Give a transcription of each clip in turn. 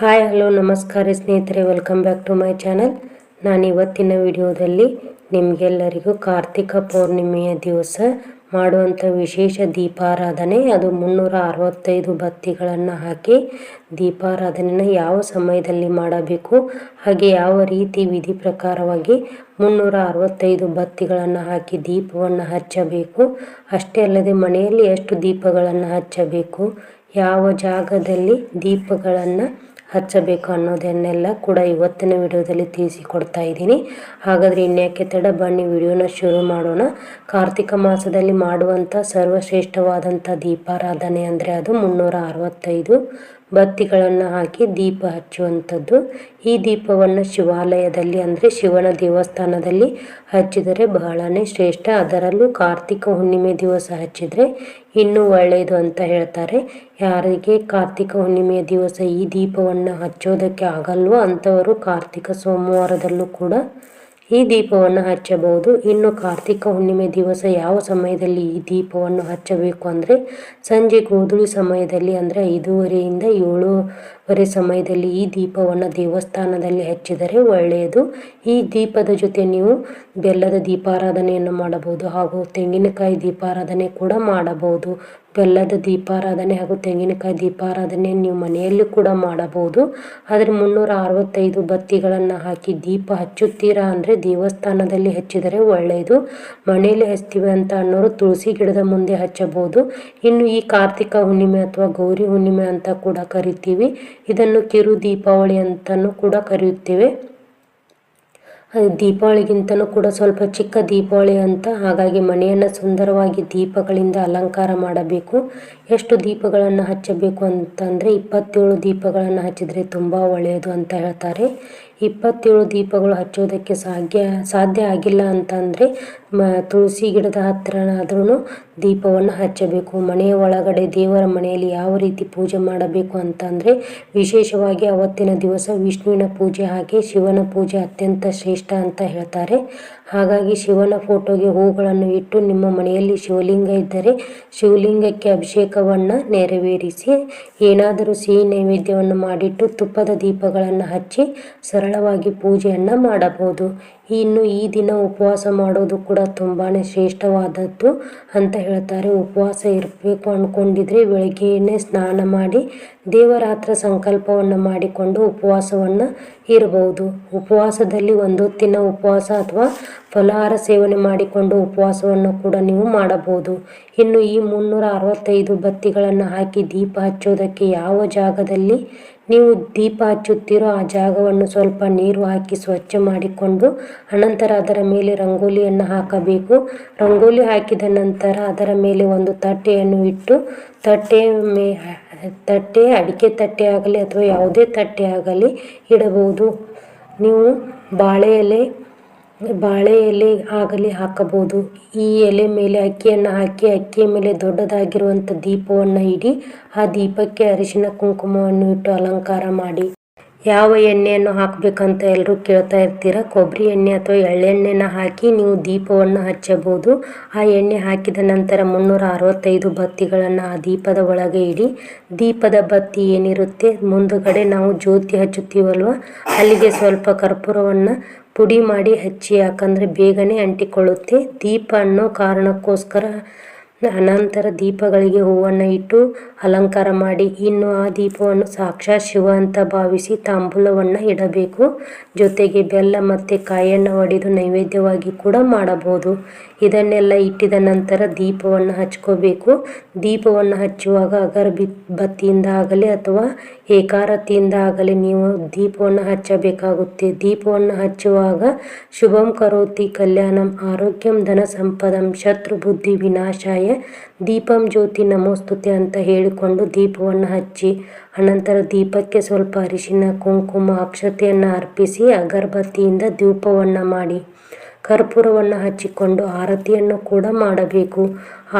Hi, hello, ನಮಸ್ಕಾರ ಸ್ನೇಹಿತರೆ welcome back to my channel ನಾನು ಇವತ್ತಿನ ವಿಡಿಯೋದಲ್ಲಿ ನಿಮಗೆಲ್ಲರಿಗೂ ಕಾರ್ತಿಕ ಪೌರ್ಣಿಮೆಯ ದಿವಸ ಮಾಡುವಂಥ ವಿಶೇಷ ದೀಪಾರಾಧನೆ. ಅದು ಮುನ್ನೂರ ಅರವತ್ತೈದು ಬತ್ತಿಗಳನ್ನು ಹಾಕಿ ದೀಪಾರಾಧನೆನ ಯಾವ ಸಮಯದಲ್ಲಿ ಮಾಡಬೇಕು, ಹಾಗೆ ಯಾವ ರೀತಿ ವಿಧಿ ಪ್ರಕಾರವಾಗಿ ಮುನ್ನೂರ ಅರವತ್ತೈದು ಬತ್ತಿಗಳನ್ನು ಹಾಕಿ ದೀಪವನ್ನು ಹಚ್ಚಬೇಕು, ಅಷ್ಟೇ ಅಲ್ಲದೆ ಮನೆಯಲ್ಲಿ ಎಷ್ಟು ದೀಪಗಳನ್ನು ಹಚ್ಚಬೇಕು, ಯಾವ ಜಾಗದಲ್ಲಿ ದೀಪಗಳನ್ನು ಹಚ್ಚಬೇಕು ಅನ್ನೋದನ್ನೆಲ್ಲ ಕೂಡ ಇವತ್ತಿನ ವಿಡಿಯೋದಲ್ಲಿ ತಿಳಿಸಿಕೊಡ್ತಾ ಇದ್ದೀನಿ. ಹಾಗಾದರೆ ಇನ್ಯಾಕೆ ತಡ, ಬನ್ನಿ ವಿಡಿಯೋನ ಶುರು ಮಾಡೋಣ. ಕಾರ್ತಿಕ ಮಾಸದಲ್ಲಿ ಮಾಡುವಂಥ ಸರ್ವಶ್ರೇಷ್ಠವಾದಂಥ ದೀಪಾರಾಧನೆ ಅಂದರೆ ಅದು ಮುನ್ನೂರ ಅರವತ್ತೈದು. ಬತ್ತಿಗಳನ್ನು ಹಾಕಿ ದೀಪ ಹಚ್ಚುವಂಥದ್ದು. ಈ ದೀಪವನ್ನು ಶಿವಾಲಯದಲ್ಲಿ ಅಂದರೆ ಶಿವನ ದೇವಸ್ಥಾನದಲ್ಲಿ ಹಚ್ಚಿದರೆ ಬಹಳನೇ ಶ್ರೇಷ್ಠ. ಅದರಲ್ಲೂ ಕಾರ್ತಿಕ ಹುಣ್ಣಿಮೆ ದಿವಸ ಹಚ್ಚಿದರೆ ಇನ್ನೂ ಒಳ್ಳೆಯದು ಅಂತ ಹೇಳ್ತಾರೆ. ಯಾರಿಗೆ ಕಾರ್ತಿಕ ಹುಣ್ಣಿಮೆಯ ದಿವಸ ಈ ದೀಪವನ್ನು ಹಚ್ಚೋದಕ್ಕೆ ಆಗಲ್ವೋ ಅಂಥವರು ಕಾರ್ತಿಕ ಸೋಮವಾರದಲ್ಲೂ ಕೂಡ ಈ ದೀಪವನ್ನು ಹಚ್ಚಬಹುದು. ಇನ್ನು ಕಾರ್ತಿಕ ಹುಣ್ಣಿಮೆ ದಿವಸ ಯಾವ ಸಮಯದಲ್ಲಿ ಈ ದೀಪವನ್ನು ಹಚ್ಚಬೇಕು ಅಂದರೆ ಸಂಜೆ ಗೋಧುಳಿ ಸಮಯದಲ್ಲಿ ಅಂದರೆ ಐದೂವರೆಯಿಂದ ಏಳೂವರೆ ಸಮಯದಲ್ಲಿ ಈ ದೀಪವನ್ನು ದೇವಸ್ಥಾನದಲ್ಲಿ ಹಚ್ಚಿದರೆ ಒಳ್ಳೆಯದು. ಈ ದೀಪದ ಜೊತೆ ನೀವು ಬೆಲ್ಲದ ದೀಪಾರಾಧನೆಯನ್ನು ಮಾಡಬಹುದು ಹಾಗೂ ತೆಂಗಿನಕಾಯಿ ದೀಪಾರಾಧನೆ ಕೂಡ ಮಾಡಬಹುದು. ಬೆಲ್ಲದ ದೀಪಾರಾಧನೆ ಹಾಗೂ ತೆಂಗಿನಕಾಯಿ ದೀಪಾರಾಧನೆ ನೀವು ಮನೆಯಲ್ಲಿ ಕೂಡ ಮಾಡಬಹುದು. ಆದರೆ ಮುನ್ನೂರ ಅರವತ್ತೈದು ಬತ್ತಿಗಳನ್ನು ಹಾಕಿ ದೀಪ ಹಚ್ಚುತ್ತೀರಾ ಅಂದರೆ ದೇವಸ್ಥಾನದಲ್ಲಿ ಹಚ್ಚಿದರೆ ಒಳ್ಳೆಯದು ಮನೆಯಲ್ಲಿ ಹಚ್ತೀವಿ ಅಂತ ಅನ್ನೋರು ತುಳಸಿ ಗಿಡದ ಮುಂದೆ ಹಚ್ಚಬಹುದು. ಇನ್ನು ಈ ಕಾರ್ತಿಕ ಹುಣ್ಣಿಮೆ ಅಥವಾ ಗೌರಿ ಹುಣ್ಣಿಮೆ ಅಂತ ಕೂಡ ಕರಿತೀವಿ. ಇದನ್ನು ಕಿರು ದೀಪಾವಳಿ ಅಂತಲೂ ಕೂಡ ಕರೆಯುತ್ತೇವೆ. ದೀಪಾವಳಿಗಿಂತಲೂ ಕೂಡ ಸ್ವಲ್ಪ ಚಿಕ್ಕ ದೀಪಾವಳಿ ಅಂತ, ಹಾಗಾಗಿ ಮನೆಯನ್ನು ಸುಂದರವಾಗಿ ದೀಪಗಳಿಂದ ಅಲಂಕಾರ ಮಾಡಬೇಕು. ಎಷ್ಟು ದೀಪಗಳನ್ನು ಹಚ್ಚಬೇಕು ಅಂತಂದರೆ ಇಪ್ಪತ್ತೇಳು ದೀಪಗಳನ್ನು ಹಚ್ಚಿದರೆ ತುಂಬ ಒಳ್ಳೆಯದು ಅಂತ ಹೇಳ್ತಾರೆ. ಇಪ್ಪತ್ತೇಳು ದೀಪಗಳು ಹಚ್ಚೋದಕ್ಕೆ ಸಾಧ್ಯ ಸಾಧ್ಯ ಆಗಿಲ್ಲ ಅಂತಂದರೆ, ಮ, ತುಳಸಿ ಗಿಡದ ಹತ್ತಿರನಾದ್ರೂ ದೀಪವನ್ನು ಹಚ್ಚಬೇಕು. ಮನೆಯ ಒಳಗಡೆ ದೇವರ ಮನೆಯಲ್ಲಿ ಯಾವ ರೀತಿ ಪೂಜೆ ಮಾಡಬೇಕು ಅಂತಂದರೆ, ವಿಶೇಷವಾಗಿ ಅವತ್ತಿನ ದಿವಸ ವಿಷ್ಣುವಿನ ಪೂಜೆ ಹಾಗೆ ಶಿವನ ಪೂಜೆ ಅತ್ಯಂತ ಶ್ರೇಷ್ಠ ಅಂತ ಹೇಳ್ತಾರೆ. ಹಾಗಾಗಿ ಶಿವನ ಫೋಟೋಗೆ ಹೂಗಳನ್ನು ಇಟ್ಟು ನಿಮ್ಮ ಮನೆಯಲ್ಲಿ ಶಿವಲಿಂಗ ಇದ್ದರೆ ಶಿವಲಿಂಗಕ್ಕೆ ಅಭಿಷೇಕವನ್ನು ನೆರವೇರಿಸಿ, ಏನಾದರೂ ಸಿಹಿ ನೈವೇದ್ಯವನ್ನು ಮಾಡಿಟ್ಟು ತುಪ್ಪದ ದೀಪಗಳನ್ನು ಹಚ್ಚಿ ಸರಳವಾಗಿ ಪೂಜೆಯನ್ನು ಮಾಡಬಹುದು. ಇನ್ನು ಈ ದಿನ ಉಪವಾಸ ಮಾಡೋದು ಕೂಡ ತುಂಬಾ ಶ್ರೇಷ್ಠವಾದದ್ದು ಅಂತ ಹೇಳ್ತಾರೆ. ಉಪವಾಸ ಇರಬೇಕು ಅಂದ್ಕೊಂಡಿದ್ರೆ ಬೆಳಗ್ಗೆಯೇ ಸ್ನಾನ ಮಾಡಿ, ದೇವರಾತ್ರ ಸಂಕಲ್ಪವನ್ನು ಮಾಡಿಕೊಂಡು ಉಪವಾಸವನ್ನು ಇರಬಹುದು ಉಪವಾಸದಲ್ಲಿ ಒಂದೊತ್ತಿನ ಉಪವಾಸ ಅಥವಾ ಫಲಹಾರ ಸೇವನೆ ಮಾಡಿಕೊಂಡು ಉಪವಾಸವನ್ನು ಕೂಡ ನೀವು ಮಾಡಬಹುದು. ಇನ್ನು ಈ ಮುನ್ನೂರ ಅರವತ್ತೈದು ಬತ್ತಿಗಳನ್ನು ಹಾಕಿ ದೀಪ ಹಚ್ಚೋದಕ್ಕೆ ಯಾವ ಜಾಗದಲ್ಲಿ ನೀವು ದೀಪ ಹಚ್ಚುತ್ತಿರೋ ಆ ಜಾಗವನ್ನು ಸ್ವಲ್ಪ ನೀರು ಹಾಕಿ ಸ್ವಚ್ಛ ಮಾಡಿಕೊಂಡು ಅನಂತರ ಅದರ ಮೇಲೆ ರಂಗೋಲಿಯನ್ನು ಹಾಕಬೇಕು. ರಂಗೋಲಿ ಹಾಕಿದ ನಂತರ ಅದರ ಮೇಲೆ ಒಂದು ತಟ್ಟೆಯನ್ನು ಇಟ್ಟು ತಟ್ಟೆ ಮೇ, ತಟ್ಟೆ, ಅಡಿಕೆ ತಟ್ಟೆ ಆಗಲಿ ಅಥವಾ ಯಾವುದೇ ತಟ್ಟೆ ಆಗಲಿ ಇಡಬಹುದು. ನೀವು ಬಾಳೆ ಎಲೆ ಬಾಳೆ ಎಲೆ ಆಗಲಿ ಹಾಕಬಹುದು. ಈ ಎಲೆ ಮೇಲೆ ಅಕ್ಕಿಯನ್ನು ಹಾಕಿ, ಅಕ್ಕಿಯ ಮೇಲೆ ದೊಡ್ಡದಾಗಿರುವಂಥ ದೀಪವನ್ನು ಇಡಿ, ಆ ದೀಪಕ್ಕೆ ಅರಿಶಿನ, ಕುಂಕುಮವನ್ನು ಇಟ್ಟು ಅಲಂಕಾರ ಮಾಡಿ. ಯಾವ ಎಣ್ಣೆಯನ್ನು ಹಾಕಬೇಕಂತ ಎಲ್ಲರೂ ಕೇಳ್ತಾ ಇರ್ತೀರ? ಕೊಬ್ಬರಿ ಎಣ್ಣೆ ಅಥವಾ ಎಳ್ಳೆಣ್ಣೆನ ಹಾಕಿ ನೀವು ದೀಪವನ್ನು ಹಚ್ಚಬಹುದು. ಆ ಎಣ್ಣೆ ಹಾಕಿದ ನಂತರ ಮುನ್ನೂರ ಅರವತ್ತೈದು ಬತ್ತಿಗಳನ್ನು ಆ ದೀಪದ ಒಳಗೆ ಇಡಿ. ದೀಪದ ಬತ್ತಿ ಏನಿರುತ್ತೆ? ಮುಂದುಗಡೆ ನಾವು ಜ್ಯೋತಿ ಹಚ್ಚುತ್ತೀವಲ್ವ? ಅಲ್ಲಿಗೆ ಸ್ವಲ್ಪ ಕರ್ಪೂರವನ್ನು ಪುಡಿ ಮಾಡಿ ಹಚ್ಚಿ, ಯಾಕಂದರೆ ಬೇಗನೆ ಅಂಟಿಕೊಳ್ಳುತ್ತೆ. ದೀಪ ಅನ್ನೋ ಕಾರಣಕ್ಕೋಸ್ಕರ ಅನಂತರ ದೀಪಗಳಿಗೆ ಹೂವನ್ನು ಇಟ್ಟು ಅಲಂಕಾರ ಮಾಡಿ. ಇನ್ನು ಆ ದೀಪವನ್ನು ಸಾಕ್ಷಾತ್ ಶಿವ ಅಂತ ಭಾವಿಸಿ ತಾಂಬೂಲವನ್ನು ಇಡಬೇಕು. ಜೊತೆಗೆ ಬೆಲ್ಲ ಮತ್ತು ಕಾಯನ್ನು ಒಡೆದು ನೈವೇದ್ಯವಾಗಿ ಕೂಡ ಮಾಡಬಹುದು. ಇದನ್ನೆಲ್ಲ ಇಟ್ಟಿದ ನಂತರ ದೀಪವನ್ನು ಹಚ್ಕೋಬೇಕು. ದೀಪವನ್ನು ಹಚ್ಚುವಾಗ ಅಗರ ಬಿ ಬತ್ತಿಯಿಂದ ಆಗಲಿ ಅಥವಾ ಏಕಾರತಿಯಿಂದ ಆಗಲಿ ನೀವು ದೀಪವನ್ನು ಹಚ್ಚಬೇಕಾಗುತ್ತೆ. ದೀಪವನ್ನು ಹಚ್ಚುವಾಗ ಶುಭಂ ಕರೋತಿ ಕಲ್ಯಾಣಂ ಆರೋಗ್ಯಂ ಧನ ಸಂಪದಂ ಶತ್ರು ಬುದ್ಧಿ ವಿನಾಶಾಯ ದೀಪಂ ಜ್ಯೋತಿ ನಮೋಸ್ತುತೆ ಅಂತ ಹೇಳಿಕೊಂಡು ದೀಪವನ್ನು ಹಚ್ಚಿ ಅನಂತರ ದೀಪಕ್ಕೆ ಸ್ವಲ್ಪ ಅರಿಶಿನ, ಕುಂಕುಮ, ಅಕ್ಷತೆಯನ್ನು ಅರ್ಪಿಸಿ ಅಗರಬತ್ತಿಯಿಂದ ಧೂಪವನ್ನು ಮಾಡಿ. ಕರ್ಪೂರವನ್ನು ಹಚ್ಚಿಕೊಂಡು ಆರತಿಯನ್ನು ಕೂಡ ಮಾಡಬೇಕು.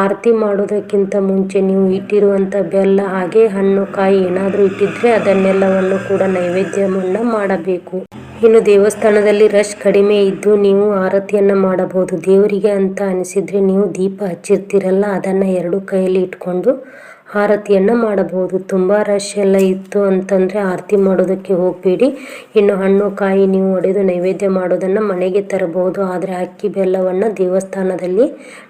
ಆರತಿ ಮಾಡೋದಕ್ಕಿಂತ ಮುಂಚೆ ನೀವು ಇಟ್ಟಿರುವಂಥ ಬೆಲ್ಲ, ಹಾಗೆ ಹಣ್ಣು, ಕಾಯಿ ಏನಾದರೂ ಇಟ್ಟಿದ್ರೆ ಅದನ್ನೆಲ್ಲವನ್ನು ಕೂಡ ನೈವೇದ್ಯವನ್ನು ಮಾಡಬೇಕು. ಇನ್ನು ದೇವಸ್ಥಾನದಲ್ಲಿ ರಶ್ ಕಡಿಮೆ ಇದ್ದು ನೀವು ಆರತಿಯನ್ನು ಮಾಡಬಹುದು. ದೇವರಿಗೆ ಅಂತ ಅನಿಸಿದರೆ ನೀವು ದೀಪ ಹಚ್ಚಿರ್ತೀರಲ್ಲ, ಅದನ್ನು ಎರಡು ಕೈಯಲ್ಲಿ ಇಟ್ಕೊಂಡು ಆರತಿಯನ್ನು ಮಾಡಬಹುದು. ತುಂಬ ರಶ್ ಎಲ್ಲ ಇತ್ತು ಅಂತಂದರೆ ಆರತಿ ಮಾಡೋದಕ್ಕೆ ಹೋಗಬೇಡಿ. ಇನ್ನು ಹಣ್ಣು, ಕಾಯಿ ನೀವು ಒಡೆದು ನೈವೇದ್ಯ ಮಾಡೋದನ್ನು ಮನೆಗೆ ತರಬಹುದು. ಆದರೆ ಅಕ್ಕಿ ಬೆಲ್ಲವನ್ನು ದೇವಸ್ಥಾನದಲ್ಲಿ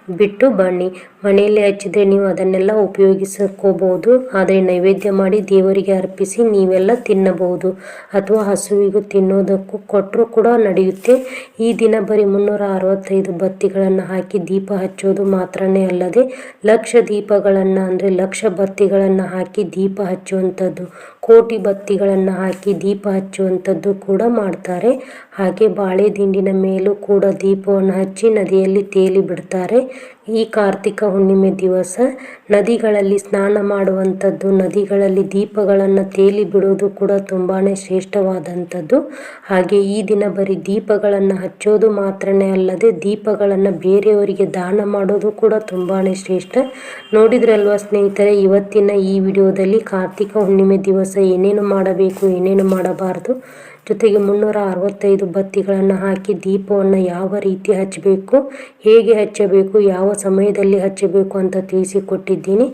ಬಿಟ್ಟು ಬನ್ನಿ. ಮನೆಯಲ್ಲಿ ಹಚ್ಚಿದ್ರೆ ನೀವು ಅದನ್ನೆಲ್ಲ ಉಪಯೋಗಿಸ್ಕೋಬಹುದು ಆದರೆ ನೈವೇದ್ಯ ಮಾಡಿ ದೇವರಿಗೆ ಅರ್ಪಿಸಿ ನೀವೆಲ್ಲ ತಿನ್ನಬಹುದು. ಅಥವಾ ಹಸುವಿಗೂ ತಿನ್ನೋದಕ್ಕೂ ಕೊಟ್ಟರು ಕೂಡ ನಡೆಯುತ್ತೆ. ಈ ದಿನ ಬರೀ ಮುನ್ನೂರ ಅರವತ್ತೈದು ಬತ್ತಿಗಳನ್ನು ಹಾಕಿ ದೀಪ ಹಚ್ಚೋದು ಮಾತ್ರನೇ ಅಲ್ಲದೆ ಲಕ್ಷ ದೀಪಗಳನ್ನು ಅಂದರೆ ಲಕ್ಷ ಬತ್ತಿಗಳನ್ನು ಹಾಕಿ ದೀಪ ಹಚ್ಚುವಂಥದ್ದು ಕೋಟಿ ಬತ್ತಿಗಳನ್ನು ಹಾಕಿ ದೀಪ ಹಚ್ಚುವಂಥದ್ದು ಕೂಡ ಮಾಡ್ತಾರೆ. ಹಾಗೆ ಬಾಳೆ ದಿಂಡಿನ ಮೇಲೂ ಕೂಡ ದೀಪವನ್ನು ಹಚ್ಚಿ ನದಿಯಲ್ಲಿ ತೇಲಿ ಬಿಡ್ತಾರೆ. ಈ ಕಾರ್ತಿಕ ಹುಣ್ಣಿಮೆ ದಿವಸ ನದಿಗಳಲ್ಲಿ ಸ್ನಾನ ಮಾಡುವಂಥದ್ದು, ನದಿಗಳಲ್ಲಿ ದೀಪಗಳನ್ನು ತೇಲಿ ಬಿಡೋದು ಕೂಡ ತುಂಬಾ ಶ್ರೇಷ್ಠವಾದಂಥದ್ದು. ಹಾಗೆ ಈ ದಿನ ಬರೀ ದೀಪಗಳನ್ನು ಹಚ್ಚೋದು ಮಾತ್ರನೇ ಅಲ್ಲದೆ ದೀಪಗಳನ್ನು ಬೇರೆಯವರಿಗೆ ದಾನ ಮಾಡೋದು ಕೂಡ ತುಂಬಾ ಶ್ರೇಷ್ಠ. ನೋಡಿದ್ರಲ್ವ ಸ್ನೇಹಿತರೆ, ಇವತ್ತಿನ ಈ ವಿಡಿಯೋದಲ್ಲಿ ಕಾರ್ತಿಕ ಹುಣ್ಣಿಮೆ ದಿವಸ ಏನೇನು ಮಾಡಬೇಕು, ಏನೇನು ಮಾಡಬಾರ್ದು? ಜೊತೆಗೆ ಮುನ್ನೂರ ಅರವತ್ತೈದು ಬತ್ತಿಗಳನ್ನು ಹಾಕಿ ದೀಪವನ್ನು ಯಾವ ರೀತಿ ಹಚ್ಚಬೇಕು, ಹೇಗೆ ಹಚ್ಚಬೇಕು, ಯಾವ ಸಮಯದಲ್ಲಿ ಹಚ್ಚಬೇಕು ಅಂತ ತಿಳಿಸಿಕೊಟ್ಟಿದ್ದೀನಿ.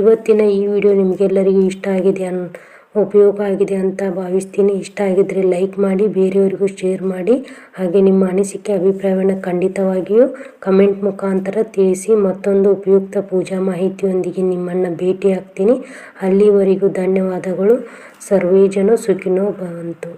ಇವತ್ತಿನ ಈ ವಿಡಿಯೋ ನಿಮಗೆಲ್ಲರಿಗೂ ಇಷ್ಟ ಆಗಿದೆ ಅನ್, ಉಪಯೋಗ ಆಗಿದೆ ಅಂತ ಭಾವಿಸ್ತೀನಿ. ಇಷ್ಟ ಆಗಿದ್ದರೆ ಲೈಕ್ ಮಾಡಿ, ಬೇರೆಯವರಿಗೂ ಶೇರ್ ಮಾಡಿ. ಹಾಗೆ ನಿಮ್ಮ ಅನಿಸಿಕೆ, ಅಭಿಪ್ರಾಯವನ್ನು ಖಂಡಿತವಾಗಿಯೂ ಕಮೆಂಟ್ ಮುಖಾಂತರ ತಿಳಿಸಿ. ಮತ್ತೊಂದು ಉಪಯುಕ್ತ ಪೂಜಾ ಮಾಹಿತಿಯೊಂದಿಗೆ ನಿಮ್ಮನ್ನು ಭೇಟಿ ಆಗ್ತೀನಿ ಅಲ್ಲಿವರೆಗೂ ಧನ್ಯವಾದಗಳು. ಸರ್ವೇಜನೋ ಸುಖಿನೋ ಭವಂತು.